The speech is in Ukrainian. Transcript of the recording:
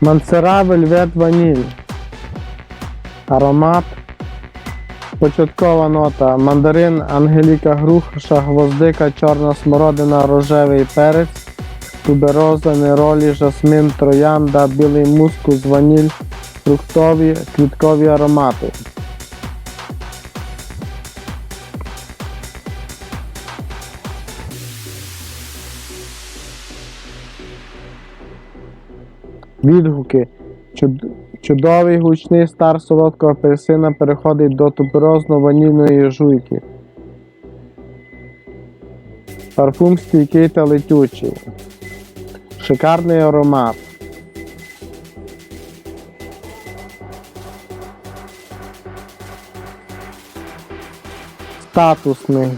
Мансера Вельвет Ваніль. Аромат. Початкова нота. Мандарин, Ангеліка груша, гвоздика, чорна смородина, рожевий перець, тубероза, неролі, жасмин, троянда, білий мускус, ваніль, фруктові, квіткові аромати. Відгуки. Чудовий гучний стар солодкого апельсина переходить до туберозно-ванільної жуйки. Парфум стійкий та летючий. Шикарний аромат. Статусний.